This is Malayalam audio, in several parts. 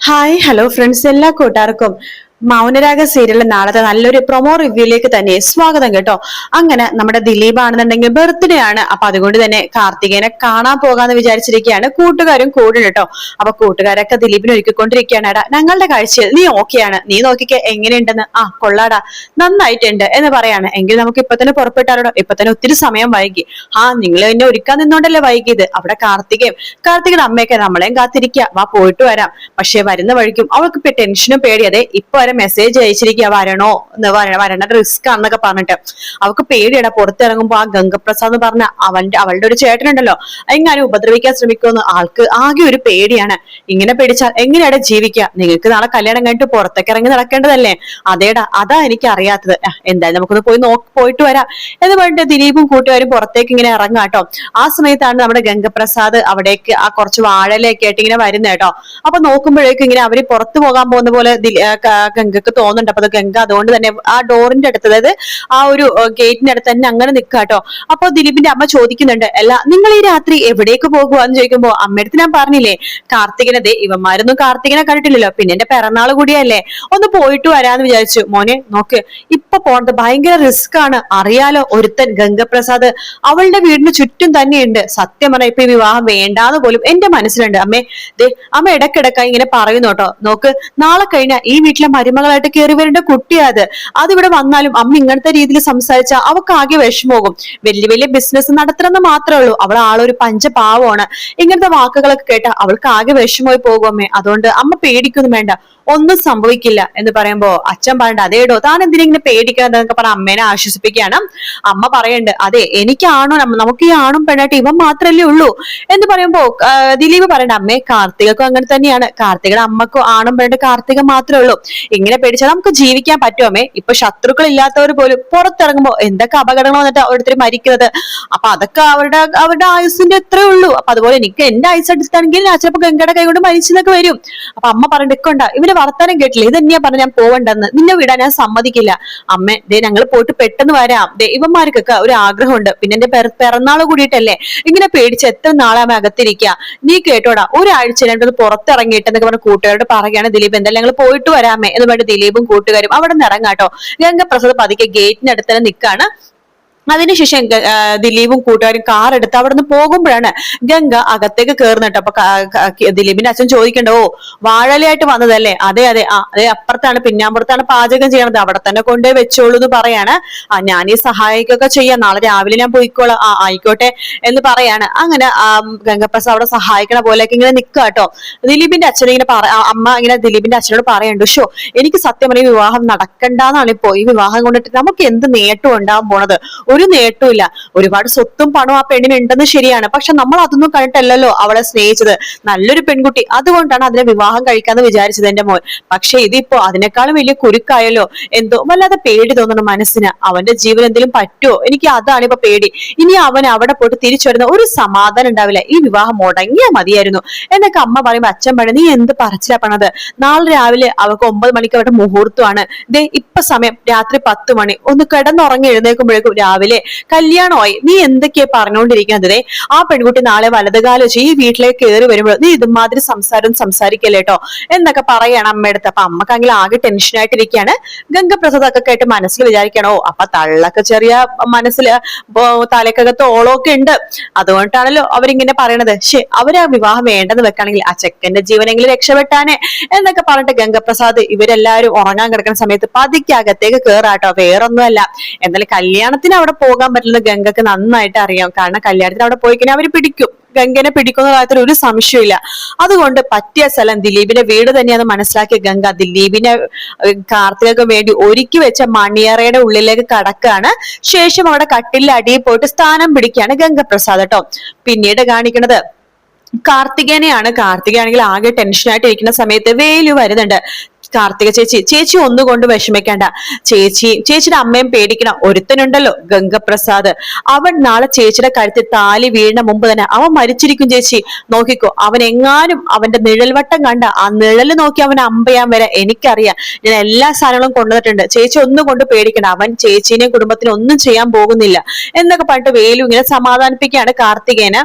ഹായ് ഹലോ ഫ്രണ്ട്സ് എല്ലാ കൂട്ടുകാർക്കും. മൗനരാഗ സീരിയലിലെ നാളത്തെ നല്ലൊരു പ്രൊമോ റിവ്യൂയിലേക്ക് തന്നെ സ്വാഗതം കേട്ടോ. അങ്ങനെ നമ്മുടെ ദിലീപ് ആണെന്നുണ്ടെങ്കിൽ ബർത്ത്ഡേ ആണ് അപ്പൊ അതുകൊണ്ട് തന്നെ കാർത്തികേനെ കാണാൻ പോകാന്ന് വിചാരിച്ചിരിക്കുകയാണ്. കൂട്ടുകാരും കൂടും കേട്ടോ. അപ്പൊ കൂട്ടുകാരൊക്കെ ദിലീപിനെ ഒരുക്കിക്കൊണ്ടിരിക്കുകയാണ്. എടാ ഞങ്ങളുടെ കാഴ്ചയിൽ നീ ഓക്കെയാണ് നീ നോക്കിക്ക എങ്ങനെയുണ്ടെന്ന്? ആ കൊള്ളാടാ. നന്നായിട്ടുണ്ട് എന്ന് പറയാണ്. എങ്കിൽ നമുക്ക് ഇപ്പൊ തന്നെ പുറപ്പെട്ടാലോ ഇപ്പൊ തന്നെ ഒത്തിരി സമയം വൈകി. ആ നിങ്ങൾ എന്നെ ഒരുക്കാൻ നിന്നോണ്ടല്ലേ വൈകിയത്? അവിടെ കാർത്തികയും കാർത്തികയുടെ അമ്മയൊക്കെ നമ്മളെയും കാത്തിരിക്കുക വാ പോയിട്ട് വരാം. പക്ഷെ വരുന്ന വഴിക്കും അവൾക്ക് ടെൻഷനും പേടിയതെ ഇപ്പൊ വരെ മെസ്സേജ് അയച്ചിരിക്കുക വരണോ? എന്ന് വര വരണ റിസ്ക് ആണെന്നൊക്കെ പറഞ്ഞിട്ട്. അവൾക്ക് പേടിയടാ പുറത്തിറങ്ങുമ്പോ ആ ഗംഗപ്രസാദ് പറഞ്ഞ അവന്റെ അവളുടെ ഒരു ചേട്ടനുണ്ടല്ലോ എങ്ങനെ ഉപദ്രവിക്കാൻ ശ്രമിക്കുമെന്ന് ആൾക്ക് ആകെ ഒരു പേടിയാണ്. ഇങ്ങനെ പേടിച്ചാൽ എങ്ങനെയാണ് ജീവിക്കുക? നിങ്ങൾക്ക് നാളെ കല്യാണം കഴിഞ്ഞിട്ട് പുറത്തേക്ക് ഇറങ്ങി നടക്കേണ്ടതല്ലേ? അതേടാ അതാ എനിക്ക് അറിയാത്തത്. എന്തായാലും നമുക്കൊന്ന് പോയി നോക്കി പോയിട്ട് വരാം. എന്ന് പറഞ്ഞിട്ട് ദിലീപും കൂട്ടുകാരും പുറത്തേക്ക് ഇങ്ങനെ ഇറങ്ങാം കേട്ടോ. ആ സമയത്താണ് നമ്മുടെ ഗംഗപ്രസാദ് അവിടേക്ക് ആ കുറച്ച് വാഴലൊക്കെ ആയിട്ട് ഇങ്ങനെ വരുന്നേട്ടോ അപ്പൊ നോക്കുമ്പോഴേക്കും ഇങ്ങനെ അവർ പുറത്തു പോകാൻ പോകുന്ന പോലെ ഗംഗക്ക് തോന്നുന്നുണ്ട്. അപ്പൊ ഗംഗ അതുകൊണ്ട് തന്നെ ആ ഡോറിന്റെ അടുത്ത് അതായത് ആ ഒരു ഗേറ്റിന്റെ അടുത്ത് തന്നെ അങ്ങനെ നിൽക്കുക കേട്ടോ അപ്പൊ ദിലീപിന്റെ അമ്മ ചോദിക്കുന്നുണ്ട് അല്ല നിങ്ങൾ ഈ രാത്രി എവിടേക്ക് പോകുവാന്ന് ചോദിക്കുമ്പോ അമ്മയടുത്ത് ഞാൻ പറഞ്ഞില്ലേ കാർത്തികനതെ ഇവന്മാരൊന്നും കാർത്തികനെ കണ്ടിട്ടില്ലല്ലോ. പിന്നെ എന്റെ പിറന്നാൾ കൂടിയല്ലേ. ഒന്ന് പോയിട്ട് വരാന്ന് വിചാരിച്ചു. മോനെ നോക്ക് ഇപ്പൊ പോണത് ഭയങ്കര റിസ്ക് ആണ്. അറിയാലോ ഒരുത്തൻ ഗംഗപ്രസാദ് അവളുടെ വീടിന് ചുറ്റും തന്നെയുണ്ട്. സത്യം പറഞ്ഞ ഇപ്പൊ ഈ വിവാഹം വേണ്ടാന്ന് പോലും എന്റെ മനസ്സിലുണ്ട്. അമ്മേ ദേ അമ്മ ഇടക്കിടക്കായി ഇങ്ങനെ പറയുന്നു കേട്ടോ. നോക്ക് നാളെ കഴിഞ്ഞാൽ ഈ വീട്ടിലെ മരുമകളായിട്ട് കയറി വരേണ്ട കുട്ടിയാ അത്. അതിവിടെ വന്നാലും അമ്മ ഇങ്ങനത്തെ രീതിയിൽ സംസാരിച്ചാൽ അവൾക്ക് ആകെ വിഷമമാകും. വലിയ വലിയ ബിസിനസ് നടത്തണമെന്ന് മാത്രമേ ഉള്ളൂ. അവൾ ആളൊരു പഞ്ചപാവമാണ്. ഇങ്ങനത്തെ വാക്കുകളൊക്കെ കേട്ട അവൾക്ക് ആകെ വിഷമമായി പോകും അതുകൊണ്ട് അമ്മ പേടിക്കൊന്നും വേണ്ട. ഒന്നും സംഭവിക്കില്ല എന്ന് പറയുമ്പോ അച്ഛൻ പറയണ്ട അതേടോ താൻ എന്തിനാ ഇങ്ങനെ പേടിക്കാന്നൊക്കെ പറഞ്ഞ അമ്മേനെ ആശ്വസിപ്പിക്കുകയാണ്. അമ്മ പറയണ്ട് അതെ എനിക്കാണോ നമുക്ക് ഈ ആണും പെണ്ണായിട്ട് ഇവൻ മാത്രല്ലേ ഉള്ളൂ. എന്ന് പറയുമ്പോ ദിലീപ് പറയണ്ട അമ്മേ കാർത്തികക്കും അങ്ങനെ തന്നെയാണ്. കാർത്തികയുടെ അമ്മക്കും ആണും പെണ്ണായിട്ട് കാർത്തിക മാത്രമേ ഉള്ളൂ. ഇങ്ങനെ പേടിച്ചാൽ നമുക്ക് ജീവിക്കാൻ പറ്റുമേ ഇപ്പൊ ശത്രുക്കൾ ഇല്ലാത്തവർ പോലും പുറത്തിറങ്ങുമ്പോ എന്തൊക്കെ അപകടങ്ങൾ വന്നിട്ട് ഓരോരുത്തർ മരിക്കുന്നത്? അപ്പൊ അതൊക്കെ അവരുടെ അവരുടെ ആയുസിന്റെ എത്രേ ഉള്ളൂ. അപ്പൊ അതുപോലെ എനിക്ക് എന്റെ ആയുസ് എടുത്താണെങ്കിൽ ഞാൻ ചിലപ്പോ ഗംഗയുടെ കൈ കൊണ്ട് മരിച്ചെന്നൊക്കെ വരും. അപ്പൊ അമ്മ പറഞ്ഞിട്ട് ഇക്കൊണ്ട ഇവന് വർത്താനം കേട്ടില്ല. ഇത് തന്നെയാ പറഞ്ഞ ഞാൻ പോവണ്ടെന്ന്. നിന്നെ വിടാൻ ഞാൻ സമ്മതിക്കില്ല. അമ്മ ദേ ഞങ്ങൾ പോയിട്ട് പെട്ടെന്ന് വരാം. ദേ ഇവന്മാർക്കൊക്കെ ഒരു ആഗ്രഹമുണ്ട്. പിന്നെ എന്റെ പിറന്നാൾ കൂടിയിട്ടല്ലേ? ഇങ്ങനെ പേടിച്ച് എത്ര നാളാമ അകത്തിരിക്കുക നീ കേട്ടോടാ ഒരാഴ്ച രണ്ടൊന്ന് പുറത്തിറങ്ങിയിട്ട് എന്നൊക്കെ പറഞ്ഞ കൂട്ടുകാരോട് പറയുകയാണ് ദിലീപ്. എന്തായാലും ഞങ്ങൾ പോയിട്ട് വരാമേ എന്ന് പറഞ്ഞിട്ട് ദിലീപും കൂട്ടുകാരും അവിടെ നിന്ന് ഇറങ്ങാട്ടോ. ഗംഗപ്രസാദ് പതുക്കെ ഗേറ്റിന്റെ അടുത്ത് തന്നെ നിൽക്കാണ് അതിനുശേഷം ദിലീപും കൂട്ടുകാരും കാർ എടുത്ത് അവിടെ നിന്ന് പോകുമ്പോഴാണ് ഗംഗ അകത്തേക്ക് കയറുന്നിട്ട് അപ്പൊ ദിലീപിന്റെ അച്ഛൻ ചോദിക്കണ്ട ഓ വാഴലയായിട്ട് വന്നതല്ലേ? അതെ അതെ. ആ അതെ അപ്പുറത്താണ്. പിന്നാമ്പുറത്താണ് പാചകം ചെയ്യണത്. അവിടെ തന്നെ കൊണ്ടേ വെച്ചോളൂ എന്ന് പറയാണ്. ആ ഞാൻ ഈ സഹായിക്കൊക്കെ ചെയ്യാം. നാളെ രാവിലെ ഞാൻ പോയിക്കോളാം. ആ ആയിക്കോട്ടെ എന്ന് പറയാണ്. അങ്ങനെ ഗംഗപ്രസാദ് അവിടെ സഹായിക്കണ പോലെയൊക്കെ ഇങ്ങനെ നിൽക്കുക കേട്ടോ. ദിലീപിന്റെ അച്ഛൻ ഇങ്ങനെ അമ്മ ഇങ്ങനെ ദിലീപിന്റെ അച്ഛനോട് പറയണ്ടു ഷോ എനിക്ക് സത്യം പറഞ്ഞ വിവാഹം നടക്കണ്ടെന്നാണ് ഇപ്പോ. ഈ വിവാഹം കൊണ്ടിട്ട് നമുക്ക് എന്ത് നേട്ടം ഉണ്ടാവാൻ പോണത്? നേട്ടവും ഒരുപാട് സ്വത്തും പണവും ആ പെണ്ണിന് ഉണ്ടെന്ന് ശരിയാണ്. പക്ഷെ നമ്മൾ അതൊന്നും കണ്ടിട്ടല്ലല്ലോ അവളെ സ്നേഹിച്ചത്. നല്ലൊരു പെൺകുട്ടി. അതുകൊണ്ടാണ് അതിനെ വിവാഹം കഴിക്കാന്ന് വിചാരിച്ചത് എന്റെ മോൻ. പക്ഷെ ഇതിപ്പോ അതിനേക്കാളും വലിയ കുരുക്കായല്ലോ. എന്തോ വല്ലാതെ പേടി തോന്നണം മനസ്സിന്. അവന്റെ ജീവൻ എന്തെങ്കിലും പറ്റുമോ എനിക്ക് അതാണ് ഇപ്പൊ പേടി. ഇനി അവൻ അവിടെ പോയിട്ട് തിരിച്ചു വരുന്ന ഒരു സമാധാനം ഉണ്ടാവില്ല. ഈ വിവാഹം മുടങ്ങിയാ മതിയായിരുന്നു. എന്നൊക്കെ അമ്മ പറയുമ്പോ അച്ഛൻ പറയും നീ എന്ത് പറച്ചിലാ പണത് നാളെ രാവിലെ അവൾക്ക് ഒമ്പത് മണിക്ക് അവരുടെ മുഹൂർത്തമാണ്. ദേ ഇപ്പൊ സമയം രാത്രി പത്ത് മണി. ഒന്ന് കിടന്നുറങ്ങി എഴുന്നേൽക്കുമ്പോഴേക്കും രാവിലെ കല്യാണമായി. നീ എന്തൊക്കെയാ പറഞ്ഞുകൊണ്ടിരിക്കുന്നത് ആ പെൺകുട്ടി നാളെ വലതുകാലം വെച്ച് ഈ വീട്ടിലേക്ക് കയറി വരുമ്പോൾ നീ ഇതുമാതിരി സംസാരം സംസാരിക്കല്ലേട്ടോ എന്നൊക്കെ പറയാണ് അമ്മയടുത്ത് അപ്പൊ അമ്മക്കാണെങ്കിൽ ആകെ ടെൻഷൻ ആയിട്ടിരിക്കുകയാണ് ഗംഗപ്രസാദ് ഒക്കെ കേട്ട് മനസ്സിൽ വിചാരിക്കണോ? അപ്പൊ തള്ളൊക്കെ ചെറിയ മനസ്സിൽ തലക്കകത്ത് ഓളമൊക്കെ ഉണ്ട്. അതുകൊണ്ടാണല്ലോ അവരിങ്ങനെ പറയണത്. ശേ അവർ വിവാഹം വേണ്ടെന്ന് വെക്കാണെങ്കിൽ ആ ചെക്കന്റെ ജീവനെങ്കിലും രക്ഷപ്പെട്ടാനെ എന്നൊക്കെ പറഞ്ഞിട്ട് ഗംഗപ്രസാദ് ഇവരെല്ലാവരും ഉറങ്ങാൻ കിടക്കുന്ന സമയത്ത് പതിക്കകത്തേക്ക് കേറാട്ടോ വേറൊന്നുമല്ല. എന്നാലും കല്യാണത്തിന് അവിടെ പോകാൻ പറ്റുന്നത് ഗംഗക്ക് നന്നായിട്ട് അറിയാം. കാരണം കല്യാണത്തിന് അവിടെ പോയി കഴിഞ്ഞാൽ അവർ പിടിക്കും. ഗംഗനെ പിടിക്കുന്ന കാര്യത്തിൽ ഒരു സംശയമില്ല അതുകൊണ്ട് പറ്റിയ സ്ഥലം ദിലീപിന്റെ വീട് തന്നെയാന്ന് മനസ്സിലാക്കിയ ഗംഗ ദിലീപിനെ കാർത്തികൾക്ക് വേണ്ടി ഒരുക്കി വെച്ച മണിയറയുടെ ഉള്ളിലേക്ക് കടക്കാണ് ശേഷം അവിടെ കട്ടിലിൽ അടിയിൽ പോയിട്ട് സ്ഥാനം പിടിക്കുകയാണ് ഗംഗപ്രസാദ് കേട്ടോ പിന്നീട് കാണിക്കുന്നത് കാർത്തികേനെയാണ്. കാർത്തികയാണെങ്കിൽ ആകെ ടെൻഷനായിട്ട് ഇരിക്കുന്ന സമയത്ത് വേലു വരുന്നുണ്ട്. കാർത്തിക ചേച്ചി ചേച്ചി ഒന്നുകൊണ്ട് വിഷമിക്കേണ്ട. ചേച്ചി ചേച്ചിയുടെ അമ്മയും പേടിക്കണം. ഒരുത്തനുണ്ടല്ലോ ഗംഗപ്രസാദ്. അവൻ നാളെ ചേച്ചിയുടെ കഴുത്തിൽ താലി വീഴുന്ന മുമ്പ് തന്നെ അവൻ മരിച്ചിരിക്കും ചേച്ചി. നോക്കിക്കോ അവൻ എങ്ങാനും അവന്റെ നിഴൽവട്ടം കണ്ട ആ നിഴൽ നോക്കി അവൻ അമ്പയാൻ വരെ എനിക്കറിയാം. ഞാൻ എല്ലാ സാധനങ്ങളും കൊണ്ടുവന്നിട്ടുണ്ട്. ചേച്ചി ഒന്നും കൊണ്ട് പേടിക്കണ്ട. അവൻ ചേച്ചീനെയും കുടുംബത്തിനും ഒന്നും ചെയ്യാൻ പോകുന്നില്ല. എന്നൊക്കെ പറഞ്ഞിട്ട് വേലു ഇങ്ങനെ സമാധാനിപ്പിക്കുകയാണ് കാർത്തികേനെ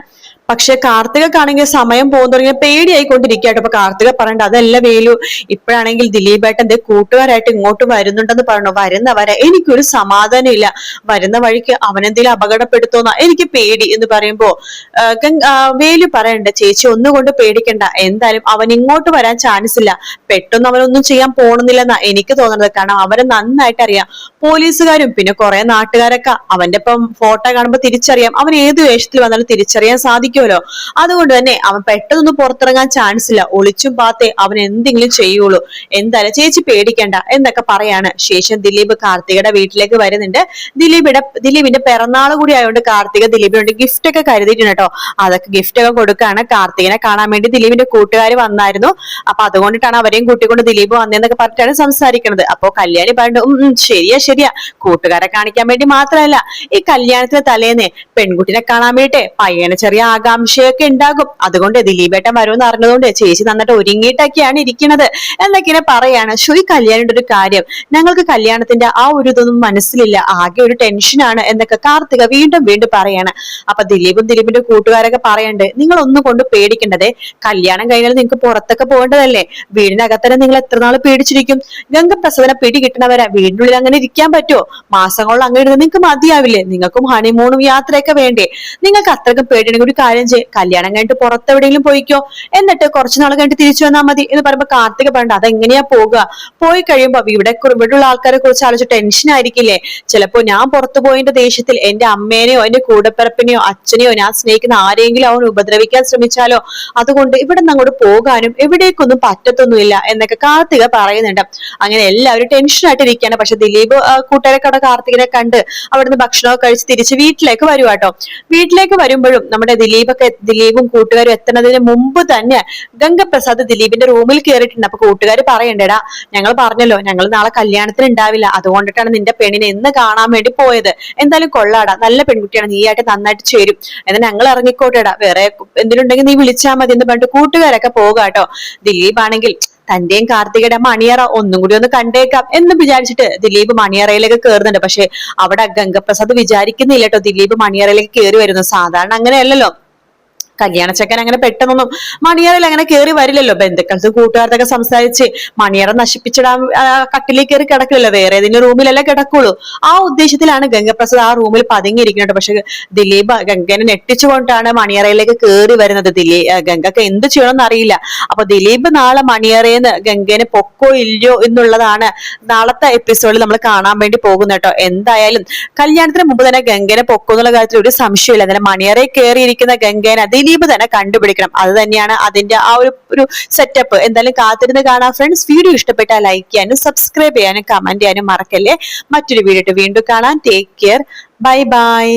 പക്ഷെ കാർത്തികക്കാണെങ്കിൽ സമയം പോകുന്ന തുടങ്ങിയ പേടിയായിക്കൊണ്ടിരിക്കട്ടോ അപ്പൊ കാർത്തിക പറയണ്ട അതല്ല വേലു ഇപ്പോഴാണെങ്കിൽ ദേ കൂട്ടുകാരായിട്ട് ഇങ്ങോട്ട് വരുന്നുണ്ടെന്ന് പറഞ്ഞു. വരുന്ന വരെ എനിക്കൊരു സമാധാനം ഇല്ല വരുന്ന വഴിക്ക് അവനെന്തെങ്കിലും അപകടപ്പെടുത്തോന്ന എനിക്ക് പേടി എന്ന് പറയുമ്പോ വേലു പറയണ്ട ചേച്ചി ഒന്നുകൊണ്ട് പേടിക്കണ്ട. എന്തായാലും അവൻ ഇങ്ങോട്ട് വരാൻ ചാൻസ് ഇല്ല. പെട്ടെന്ന് അവനൊന്നും ചെയ്യാൻ പോണെന്നില്ലെന്നാ എനിക്ക് തോന്നുന്നത് കാരണം അവരെ നന്നായിട്ട് അറിയാം. പോലീസുകാരും പിന്നെ കുറെ നാട്ടുകാരൊക്കെ അവന്റെ ഇപ്പം ഫോട്ടോ കാണുമ്പോൾ തിരിച്ചറിയാം. അവൻ ഏത് വേഷത്തിൽ വന്നാലും തിരിച്ചറിയാൻ സാധിക്കുമല്ലോ അതുകൊണ്ട് തന്നെ അവൻ പെട്ടെന്ന് പുറത്തിറങ്ങാൻ ചാൻസ് ഇല്ല. ഒളിച്ചും പാത്തേ അവൻ എന്തെങ്കിലും ചെയ്യുള്ളൂ. എന്തായാലും ചേച്ചി പേടിക്കണ്ട എന്നൊക്കെ പറയാണ്. ശേഷം ദിലീപ് കാർത്തികയുടെ വീട്ടിലേക്ക് വരുന്നുണ്ട്. ദിലീപിന്റെ ദിലീപിന്റെ പിറന്നാൾ കൂടി ആയതുകൊണ്ട് കാർത്തിക ദിലീപിനോട് ഗിഫ്റ്റ് ഒക്കെ കരുതിയിട്ടുണ്ട് കേട്ടോ. അതൊക്കെ ഗിഫ്റ്റ് ഒക്കെ കൊടുക്കാണ്. കാർത്തികനെ കാണാൻ വേണ്ടി ദിലീപിന്റെ കൂട്ടുകാർ വന്നായിരുന്നു. അപ്പൊ അതുകൊണ്ടിട്ടാണ് അവരെയും കൂട്ടിക്കൊണ്ട് ദിലീപ് വന്നതെന്നൊക്കെ പറഞ്ഞിട്ടാണ് സംസാരിക്കുന്നത് അപ്പോ കല്യാണി പറഞ്ഞു "ഉം, ഉം, ശരിയാ ശരിയാ. കൂട്ടുകാരെ കാണിക്കാൻ വേണ്ടി മാത്രമല്ല ഈ കല്യാണത്തിന് തലേന്ന് പെൺകുട്ടിനെ കാണാൻ വേണ്ടിട്ട് പയ്യനെ ചെറിയ ആകാംക്ഷയൊക്കെ ഉണ്ടാകും. അതുകൊണ്ട് ദിലീപേട്ടൻ വരുമെന്ന് അറിഞ്ഞതുകൊണ്ട് ചേച്ചി നന്നായിട്ട് ഒരുങ്ങിയിട്ടൊക്കെയാണ് ഇരിക്കുന്നത്. എന്നൊക്കെ പറയാണ്. ഷോ ഈ കല്യാണിയുടെ ഒരു കാര്യം. ഞങ്ങൾക്ക് കല്യാണത്തിന്റെ ആ ഒരു ഇതൊന്നും മനസ്സിലില്ല. ആകെ ഒരു ടെൻഷനാണ് എന്നൊക്കെ കാർത്തിക വീണ്ടും വീണ്ടും പറയാണ്. അപ്പൊ ദിലീപും ദിലീപിന്റെ കൂട്ടുകാരൊക്കെ പറയണ്ട് നിങ്ങൾ ഒന്നും കൊണ്ട് പേടിക്കേണ്ടതേ. കല്യാണം കഴിഞ്ഞാൽ നിങ്ങൾക്ക് പുറത്തൊക്കെ പോകേണ്ടതല്ലേ? വീടിനകത്തന്നെ നിങ്ങൾ എത്ര നാൾ പേടിച്ചിരിക്കും? ഗംഗപ്രസവന പിടി കിട്ടണവരെ വീടിനുള്ളിൽ അങ്ങനെ ഇരിക്കാൻ പറ്റുമോ മാസങ്ങളിൽ അങ്ങനെ ഇരുന്ന് നിങ്ങൾക്ക് മതിയാവില്ലേ? നിങ്ങൾക്കും ഹണിമൂണും യാത്രയൊക്കെ വേണ്ടേ? നിങ്ങൾക്ക് അത്രയ്ക്കും പേടിയുണ്ടെങ്കിൽ ഒരു കാര്യം ചെയ്യും കല്യാണം കഴിഞ്ഞിട്ട് പുറത്തെവിടെയെങ്കിലും പോയിക്കോ. എന്നിട്ട് കുറച്ചു നാൾ കഴിഞ്ഞിട്ട് തിരിച്ചു വന്നാൽ മതി എന്ന് പറയുമ്പോൾ കാർത്തിക പറയണ്ട അതെങ്ങനെയാ പോകുക പോയി കഴിയുമ്പോൾ ഇവിടെ ഇവിടെയുള്ള ആൾക്കാരെ കുറിച്ച് ആലോചിച്ച് ടെൻഷൻ ആയിരിക്കില്ലേ? ചിലപ്പോ ഞാൻ പുറത്തു പോയിന്റെ ദേഷ്യത്തിൽ എന്റെ അമ്മേനെയോ എന്റെ കൂടപ്പിറപ്പിനെയോ അച്ഛനെയോ ഞാൻ സ്നേഹിക്കുന്ന ആരെങ്കിലും അവൻ ഉപദ്രവിക്കാൻ ശ്രമിച്ചാലോ? അതുകൊണ്ട് ഇവിടെ നിന്ന് അങ്ങോട്ട് പോകാനും എവിടേക്കൊന്നും പറ്റത്തൊന്നുമില്ല എന്നൊക്കെ കാർത്തിക പറയുന്നുണ്ട്. അങ്ങനെ എല്ലാവരും ടെൻഷനായിട്ട് ഇരിക്കുകയാണ് പക്ഷെ ദിലീപ് കൂട്ടുകാരൊക്കെ കാർത്തികനെ കണ്ട് അവിടുന്ന് ഭക്ഷണമൊക്കെ കഴിച്ച് തിരിച്ച് വീട്ടിലേക്ക് വരുവാട്ടോ വീട്ടിലേക്ക് വരുമ്പോഴും നമ്മുടെ ദിലീപൊക്കെ ദിലീപും കൂട്ടുകാരും എത്തുന്നതിന് മുമ്പ് തന്നെ ഗംഗപ്രസാദ് ദിലീപിന്റെ റൂമിൽ കയറിയിട്ടുണ്ട് അപ്പൊ കൂട്ടുകാർ പറയണ്ടേടാ ഞങ്ങൾ പറഞ്ഞല്ലോ ഞങ്ങൾ നാളെ കല്യാണത്തിന് ഉണ്ടാവില്ല. അതുകൊണ്ടിട്ടാണ് നിന്റെ പെണ്ണിനെ ഇന്ന് കാണാൻ വേണ്ടി പോയത്. എന്തായാലും കൊള്ളാടാ നല്ല പെൺകുട്ടിയാണ് നീയായിട്ട് നന്നായിട്ട് ചേരും. എന്നാൽ ഞങ്ങൾ ഇറങ്ങിക്കോട്ടേടാ വേറെ എന്തിനുണ്ടെങ്കിൽ നീ വിളിച്ചാൽ മതി എന്ന് പറഞ്ഞിട്ട് കൂട്ടുകാരൊക്കെ പോകാട്ടോ ദിലീപ് ആണെങ്കിൽ തന്റെയും കാർത്തികയുടെ മണിയറ ഒന്നും കൂടി ഒന്ന് കണ്ടേക്കാം എന്ന് വിചാരിച്ചിട്ട് ദിലീപ് മണിയറയിലേക്ക് കയറുന്നുണ്ട് പക്ഷെ അവിടെ ഗംഗപ്രസാദ് വിചാരിക്കുന്നില്ല കേട്ടോ ദിലീപ് മണിയറയിലേക്ക് കയറി വരുന്നു സാധാരണ അങ്ങനെയല്ലല്ലോ. കല്യാണച്ചക്കൻ അങ്ങനെ പെട്ടെന്നൊന്നും മണിയറിൽ അങ്ങനെ കയറി വരില്ലല്ലോ. ബന്ധുക്കൾക്ക് കൂട്ടുകാർക്കൊക്കെ സംസാരിച്ച് മണിയറ നശിപ്പിച്ചിടാൻ കട്ടിലേക്ക് കയറി കിടക്കില്ലല്ലോ. വേറെ ഏതെങ്കിലും റൂമിലല്ലേ കിടക്കുള്ളൂ. ആ ഉദ്ദേശത്തിലാണ് ഗംഗപ്രസാദ് ആ റൂമിൽ പതുങ്ങിയിരിക്കുന്നത്. പക്ഷെ ദിലീപ് ഗംഗനെ ഞെട്ടിച്ചുകൊണ്ടാണ് മണിയറയിലേക്ക് കയറി വരുന്നത്. ദിലീ ഗംഗക്ക് എന്ത് ചെയ്യണമെന്ന് അറിയില്ല. അപ്പൊ ദിലീപ് നാളെ മണിയറയെന്ന് ഗംഗനെ പൊക്കോ ഇല്ലയോ എന്നുള്ളതാണ് നാളത്തെ എപ്പിസോഡിൽ നമ്മൾ കാണാൻ വേണ്ടി പോകുന്നത് കേട്ടോ. എന്തായാലും കല്യാണത്തിന് മുമ്പ് തന്നെ ഗംഗനെ പൊക്കോ എന്നുള്ള കാര്യത്തിൽ ഒരു സംശയമില്ല. അങ്ങനെ മണിയറയിൽ കയറിയിരിക്കുന്ന ഗംഗേനെ ദിലീപ് തന്നെ കണ്ടുപിടിക്കണം. അത് തന്നെയാണ് അതിന്റെ ആ ഒരു ഒരു സെറ്റപ്പ് എന്തായാലും കാത്തിരുന്ന് കാണാം ഫ്രണ്ട്സ് വീഡിയോ ഇഷ്ടപ്പെട്ടാൽ ലൈക്ക് ചെയ്യാനും സബ്സ്ക്രൈബ് ചെയ്യാനും കമന്റ് ചെയ്യാനും മറക്കല്ലേ. മറ്റൊരു വീഡിയോ വീണ്ടും കാണാം. Take care bye bye